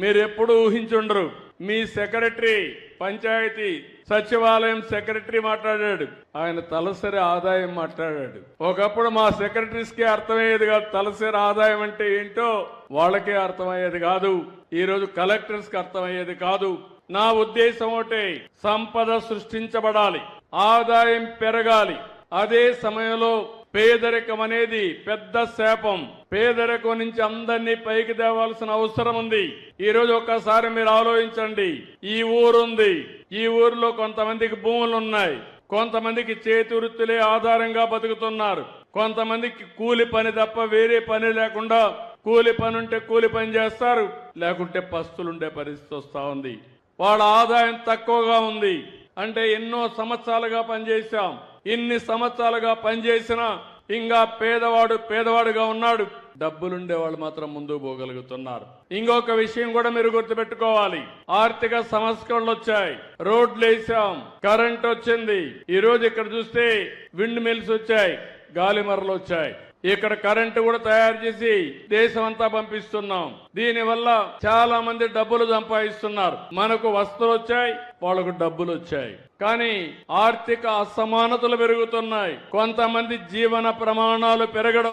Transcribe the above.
మీరు ఎప్పుడు ఊహించుండరు. మీ సెక్రటరీ పంచాయతీ సచివాలయం సెక్రటరీ మాట్లాడాడు. ఆయన తలసరి ఆదాయం మాట్లాడాడు. ఒకప్పుడు మా సెక్రటరీస్కే అర్థమయ్యేది కాదు తలసరి ఆదాయం అంటే ఏంటో వాళ్ళకే అర్థమయ్యేది కాదు. ఈరోజు కలెక్టర్స్కి అర్థమయ్యేది కాదు. నా ఉద్దేశం ఒకటే సంపద సృష్టించబడాలి ఆదాయం పెరగాలి. అదే సమయంలో పేదరికం అనేది పెద్ద శాపం. పేదరికం నుంచి అందరినీ పైకి తేవాల్సిన అవసరం ఉంది. ఈ రోజు ఒక్కసారి మీరు ఆలోచించండి. ఈ ఊరుంది. ఈ ఊరిలో కొంతమందికి భూములు ఉన్నాయి కొంతమందికి చేతి వృత్తులే ఆధారంగా బతుకుతున్నారు. కొంతమందికి కూలి పని తప్ప వేరే పని లేకుండా కూలి పని ఉంటే కూలి పని చేస్తారు. లేకుంటే పస్తులుండే పరిస్థితి వస్తా ఉంది. వాళ్ళ ఆదాయం తక్కువగా ఉంది. అంటే ఎన్నో సంవత్సరాలుగా పనిచేశాం. ఇన్ని సంవత్సరాలుగా పనిచేసిన ఇంకా పేదవాడు పేదవాడుగా ఉన్నాడు. డబ్బులుండే వాళ్ళు మాత్రం ముందుకు పోగలుగుతున్నారు. ఇంకొక విషయం కూడా మీరు గుర్తుపెట్టుకోవాలి. ఆర్థిక సంస్కరణలు వచ్చాయి. రోడ్లు వేసాం. కరెంట్ వచ్చింది. ఈ రోజు ఇక్కడ చూస్తే విండ్ మిల్స్ వచ్చాయి. గాలిమరలు వచ్చాయి. ఇక్కడ కరెంటు కూడా తయారు చేసి దేశం అంతా పంపిస్తున్నాం. దీని వల్ల చాలా మంది డబ్బులు సంపాదిస్తున్నారు. మనకు వస్తువులు వచ్చాయి వాళ్ళకు డబ్బులు వచ్చాయి. కానీ ఆర్థిక అసమానతలు పెరుగుతున్నాయి. కొంతమంది జీవన ప్రమాణాలు పెరగడం